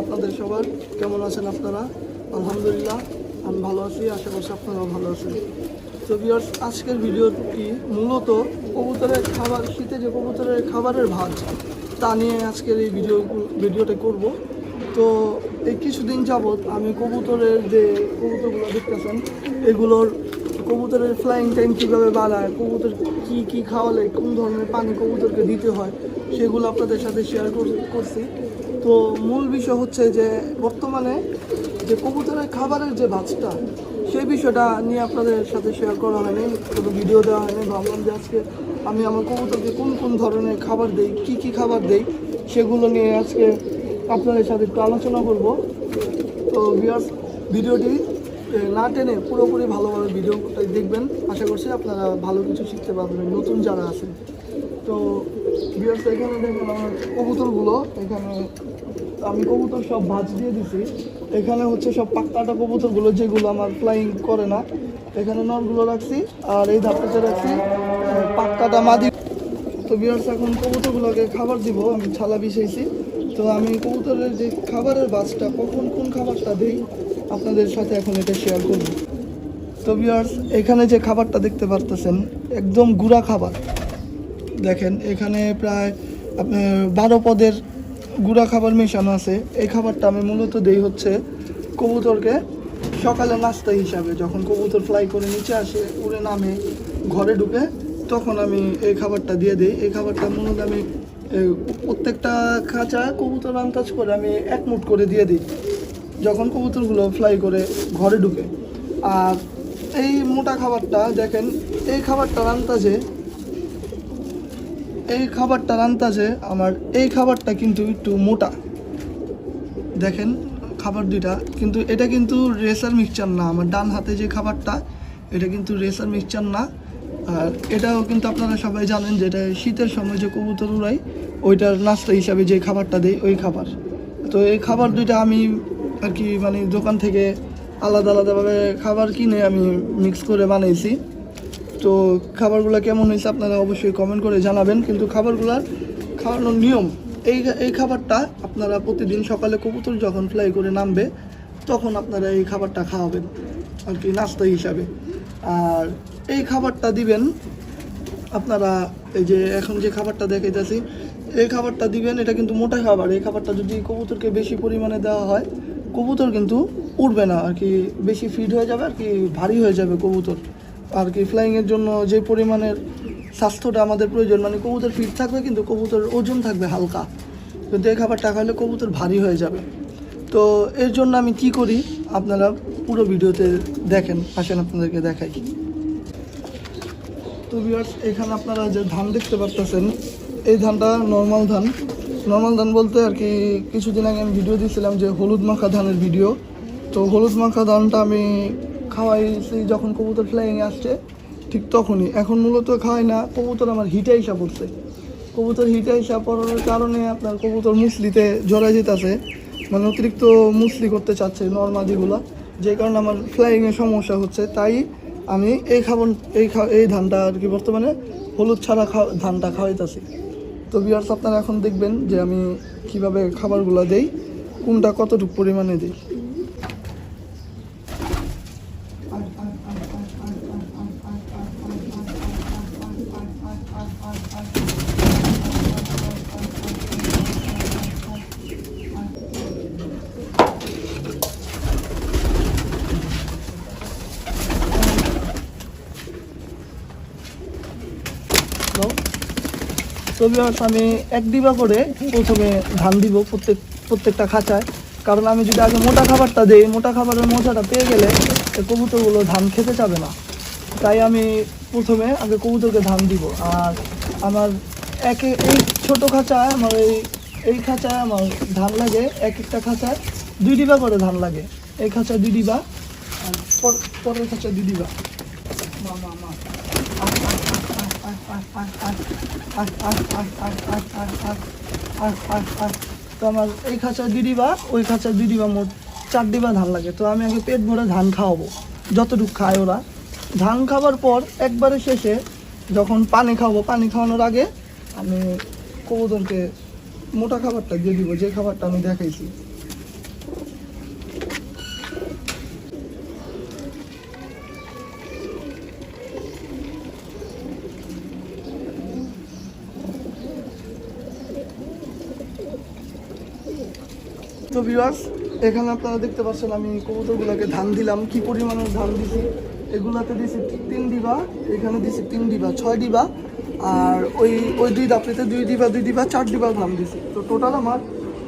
আপনাদের সবার? কেমন আছেন আপনারা? আলহামদুলিল্লাহ, আমি ভালো আছি, আশা করছি আপনারাও ভালো আছেন। তো ভিউয়ার্স আজকের ভিডিওটি মূলত কবুতরের খাবার, শীতে যে কবুতরের খাবারের ভাত, তা নিয়ে আজকের এই ভিডিও ভিডিওটা করব। তো এই কিছুদিন যাবৎ আমি কবুতরের যে কবুতরগুলো দেখতেছেন, এগুলোর কবুতরের ফ্লাইং টাইম কীভাবে বাড়ায়, কবুতর কি কি খাওয়ালে, কোন ধরনের পানি কবুতরকে দিতে হয়, সেগুলো আপনাদের সাথে শেয়ার করছি। তো মূল বিষয় হচ্ছে যে, বর্তমানে যে কবুতরের খাবারের যে ভাজটা সেই বিষয়টা নিয়ে আপনাদের সাথে শেয়ার করা হয়নি, কোনো ভিডিও দেওয়া হয়নি ভাবলাম যে আজকে আমি আমার কবুতরকে কোন কোন ধরনের খাবার দেই, কি কি খাবার দেই, সেগুলো নিয়ে আজকে আপনাদের সাথে একটু আলোচনা করব। তো ভিউয়ার্স ভিডিওটি না টেনে পুরোপুরি ভালোভাবে ভিডিওটা দেখবেন। আশা করছি আপনারা ভালো কিছু শিখতে পারবেন, নতুন যারা আছেন। তো ভিউয়ার্স এখানে দেখুন আমার কবুতরগুলো। এখানে আমি কবুতর সব ভাজ দিয়ে দিছি। এখানে হচ্ছে সব পাক্কাটা কবুতরগুলো, যেগুলো আমার ফ্লাইং করে না। এখানে নরগুলো রাখছি আর এই ধাপটাতে রাখছি পাক্কাটা মাদি তো বিয়ার্স এখন কবুতরগুলোকে খাবার দিব, আমি ছালা বিছাইছি। তো আমি কবুতরের যে খাবারের বাসটা কখন কোন খাবারটা দেই, আপনাদের সাথে এখন এটা শেয়ার করব। তো বিয়ার্স এখানে যে খাবারটা দেখতে পারতেছেন, একদম গুঁড়া খাবার। দেখেন, এখানে প্রায় আপনার বারো পদের গুঁড়া খাবার মেশানো আছে। এই খাবারটা আমি মূলত দেই হচ্ছে কবুতরকে সকালে নাস্তা হিসাবে। যখন কবুতর ফ্লাই করে নিচে আসে, উড়ে নামে, ঘরে ঢুকে, তখন আমি এই খাবারটা দিয়ে দিই। এই খাবারটা মূলত আমি প্রত্যেকটা খাঁচা কবুতর আন্দাজ করে আমি এক মুঠ করে দিয়ে দিই। যখন কবুতরগুলো ফ্লাই করে ঘরে ঢুকে। আর এই মোটা খাবারটা দেখেন, এই খাবারটার আন্দাজে, এই খাবারটার আন্দাজে আমার এই খাবারটা কিন্তু একটু মোটা। দেখেন খাবার দুইটা, কিন্তু এটা কিন্তু রেসার মিক্সচার না। আমার ডান হাতে যে খাবারটা, এটা কিন্তু রেসার মিক্সচার না। আর এটাও কিন্তু আপনারা সবাই জানেন যে এটা শীতের সময় যে কবুতর উড়াই ওইটার নাস্তা হিসাবে যে খাবারটা দেয়, ওই খাবার। তো এই খাবার দুইটা আমি আর কি মানে দোকান থেকে আলাদা আলাদাভাবে খাবার কিনে আমি মিক্স করে বানিয়েছি তো খাবারগুলো কেমন হয়েছে আপনারা অবশ্যই কমেন্ট করে জানাবেন, কিন্তু খাবারগুলোর খাওয়ানোর নিয়ম, এই এই খাবারটা আপনারা প্রতিদিন সকালে কবুতর যখন ফ্লাই করে নামবে, তখন আপনারা এই খাবারটা খাওয়াবেন, আর কি নাস্তা হিসাবে। আর এই খাবারটা দিবেন, আপনারা এই যে এখন যে খাবারটা দেখাইতেছি, এই খাবারটা দিবেন, এটা কিন্তু মোটা খাবার, এই খাবারটা যদি কবুতরকে বেশি পরিমাণে দেওয়া হয়, কবুতর কিন্তু উঠবে না, আর কি বেশি ফিড হয়ে যাবে, আর কি ভারী হয়ে যাবে কবুতর। আর কি ফ্লাইংয়ের জন্য যে পরিমাণের স্বাস্থ্যটা আমাদের প্রয়োজন মানে কবুতর ফিট থাকবে, কিন্তু কবুতর ওজন থাকবে হালকা। কিন্তু এই খাবারটা খাইলে কবুতর ভারী হয়ে যাবে। তো এর জন্য আমি কি করি, আপনারা পুরো ভিডিওতে দেখেন, আসেন আপনাদেরকে দেখাই। তো ভিউয়ার্স এখানে আপনারা যে ধান দেখতে পারতেছেন, এই ধানটা নর্মাল ধান। নর্মাল ধান বলতে আর কি কিছুদিন আগে আমি ভিডিও দিয়েছিলাম যে হলুদ মাখা ধানের ভিডিও তো হলুদ মাখা ধানটা আমি খাওয়াইছি যখন কবুতর ফ্লাইংয়ে আসছে, ঠিক তখনই। এখন মূলত খাওয়াই না, কবুতর আমার হিটে হিসাব পড়ছে। কবুতর হিটে হিসাব পড়ার কারণে আপনার কবুতর মুসলিতে জড়াই যেতেছে মানে অতিরিক্ত মুসলি করতে চাচ্ছে নর্মাদিগুলো যে কারণে আমার ফ্লাইংয়ে সমস্যা হচ্ছে। তাই আমি এই খাবন এই এই ধানটা আর কি বর্তমানে হলুদ ছাড়া ধানটা খাওয়াইতেছি। তো বিয়ার্স আপনারা এখন দেখবেন যে আমি কীভাবে খাবারগুলো দেই, কোনটা কতটুকু পরিমাণে দিই তো তো আমি এক ডিবা করে প্রথমে ধান দিব প্রত্যেক, প্রত্যেকটা খাঁচায়। কারণ আমি যদি আগে মোটা খাবারটা দিই, মোটা খাবারের মজাটা পেয়ে গেলে কবুতরগুলো ধান খেতে চাবে না। তাই আমি প্রথমে আগে কবুতরকে ধান দিব। আর আমার একে, এই ছোটো খাঁচায় আমার এই এই খাঁচায় আমার ধান লাগে, এক একটা খাঁচায় দুই ডিবা করে ধান লাগে। এই খাঁচায় দুই ডিবা, আর পর- পরের খাঁচায় দুই ডিবা। মা মা মা। তো আমার এই খাঁচা দিদিবা ওই খাঁচা দিদিবা মোট চার ডিবা ধান লাগে। তো আমি আগে পেট ভরে ধান খাওয়াবো, যতটুকু খায় ওরা। ধান খাওয়ার পর একবারে শেষে যখন পানি খাওয়াবো, পানি খাওয়ানোর আগে আমি কবুতরকে মোটা খাবারটা দিয়ে দিব, যে খাবারটা আমি দেখাইছি। তো ভিউয়ার্স এখানে আপনারা দেখতে পাচ্ছেন আমি কবুতরগুলোকে ধান দিলাম। কি পরিমাণে ধান দিছি? এগুলাতে দিছি তিন ডিবা, এখানে দিছি তিন ডিবা, ছয় ডিবা, আর ওই ওই দুই দাপড়িতে দুই ডিবা দুই ডিবা, চার ডিবা ধান দিছি। তো টোটাল আমার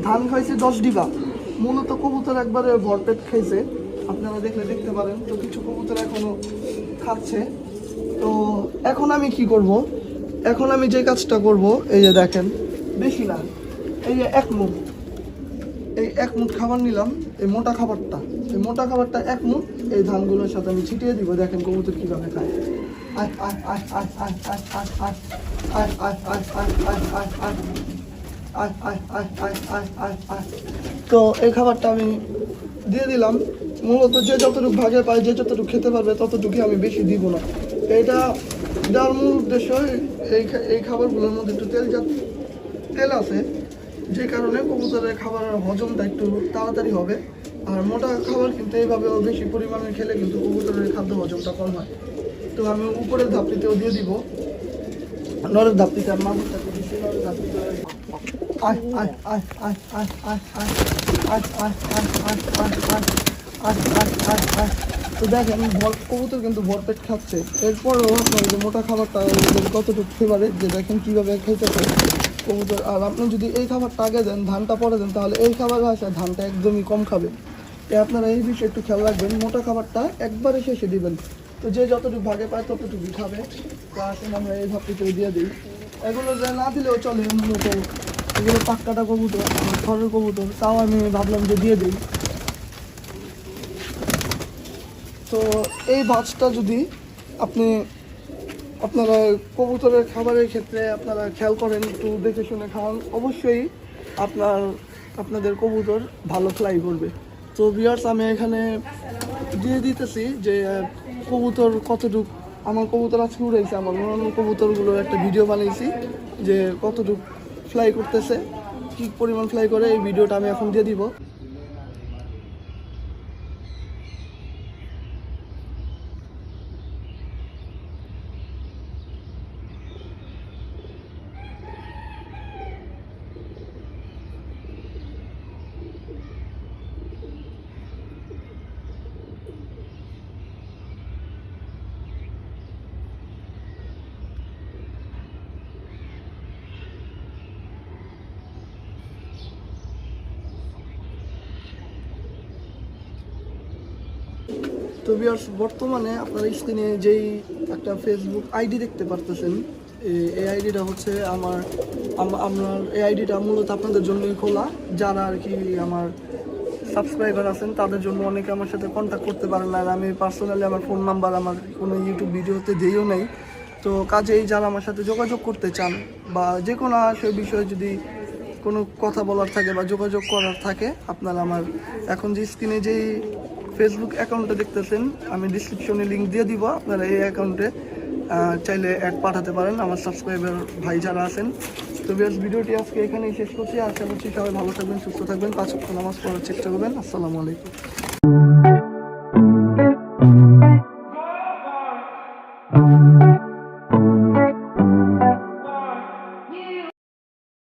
ধান খাইছে দশ ডিবা। মূলত কবুতর একবারে ভরপেট খাইছে। আপনারা দেখলে দেখতে পারেন, তো কিছু কবুতর এখনও খাচ্ছে। তো এখন আমি কি করব? এখন আমি যে কাজটা করব, এই যে দেখেন, বেশি না, এই যে এক মুখ। এই এক মুঠ খাবার নিলাম এই মোটা খাবারটা এই মোটা খাবারটা এক মুঠ এই ধানগুলোর সাথে আমি ছিটিয়ে দিব দেখেন কবুতর কীভাবে খায় আয় আয় আয় আয় আয় আয় আয় আয় আয় আয় আয় আয় আয় আয় আয় তো এই খাবারটা আমি দিয়ে দিলাম মূলত যে যতটুকু ভাগে পায় যে যতটুকু খেতে পারবে ততটুকুই আমি বেশি দিব না এটা দেওয়ার মূল উদ্দেশ্য এই এই খাবারগুলোর মধ্যে একটু তেল তেল আছে যে কারণে কবুতরের খাবারের হজমটা একটু তাড়াতাড়ি হবে আর মোটা খাবার কিন্তু এইভাবে বেশি পরিমাণে খেলে কিন্তু কবুতরের খাদ্য হজমটা কম হয় তো আমি উপরের ধাপটিতেও দিয়ে দিব নরের ধাপটিতে আর মাগুরটাকে দিচ্ছি নরের তো দেখেন কবুতর কিন্তু ভরপেট খাচ্ছে এরপরও মোটা খাবারটা কতটুকু ফেভারিট যে দেখেন কীভাবে খাইতেছে কবুতর। আর আপনি যদি এই খাবারটা আগে দেন, ধানটা পরে দেন, তাহলে এই খাবার আসে ধানটা একদমই কম খাবে এ আপনারা এই বিষয়ে একটু খেয়াল রাখবেন, মোটা খাবারটা একবারে শেষে দিবেন। তো যে যতটুকু ভাগে পায় ততটুকু খাবে। তো আসুন আমরা এই ভাবটিতে দিয়ে দিই। এগুলো যে না দিলেও চলে মূলত। এগুলো পাক্কাটা কবুতর খড়ের কবুতর। তাও আমি ভাবলাম যে দিয়ে দিই। তো এই ভাজটা যদি আপনি আপনারা কবুতরের খাবারের ক্ষেত্রে আপনারা খেয়াল করেন, একটু দেখে শুনে খাওয়ান। অবশ্যই আপনার, আপনাদের কবুতর ভালো ফ্লাই করবে। তো বিয়ার্স আমি এখানে দিয়ে দিতেছি যে, কবুতর কতটুক, আমার কবুতর আজকে উড়াইছে, আমার অন্যান্য কবুতরগুলোর একটা ভিডিও বানিয়েছি যে কতটুক ফ্লাই করতেছে, কী পরিমাণ ফ্লাই করে, এই ভিডিওটা আমি এখন দিয়ে দিব। তো বিয়ার্স বর্তমানে আপনারা স্ক্রিনে যেই একটা ফেসবুক আইডি দেখতে পারতেছেন এই আইডিটা হচ্ছে আমার, আম- আমার এই আইডিটা মূলত আপনাদের জন্যই খোলা। যারা আর কি আমার সাবস্ক্রাইবার আছেন, তাদের জন্য অনেকে আমার সাথে কন্ট্যাক্ট করতে পারেন না। আর আমি পার্সোনালি আমার ফোন নাম্বার আমার কোনো ইউটিউব ভিডিওতে দিয়েও নেই। তো কাজেই যারা আমার সাথে যোগাযোগ করতে চান বা যে কোনো সে বিষয়ে যদি কোনো কথা বলার থাকে বা যোগাযোগ করার থাকে, আপনারা আমার এখন যে স্ক্রিনে যেই ফেসবুক অ্যাকাউন্টটা দেখতেছেন, আমি ডিসক্রিপশনে লিঙ্ক দিয়ে দিব, আপনারা এই অ্যাকাউন্টে চাইলে অ্যাড পাঠাতে পারেন আমার সাবস্ক্রাইবার ভাই যারা আছেন। তো বেশ ভিডিওটি আজকে এখানেই শেষ করছি, আশা করছি সবাই ভালো থাকবেন, সুস্থ থাকবেন, পাঁচ নামাজ পড়ার চেষ্টা করবেন, আসসালামু আলাইকুম।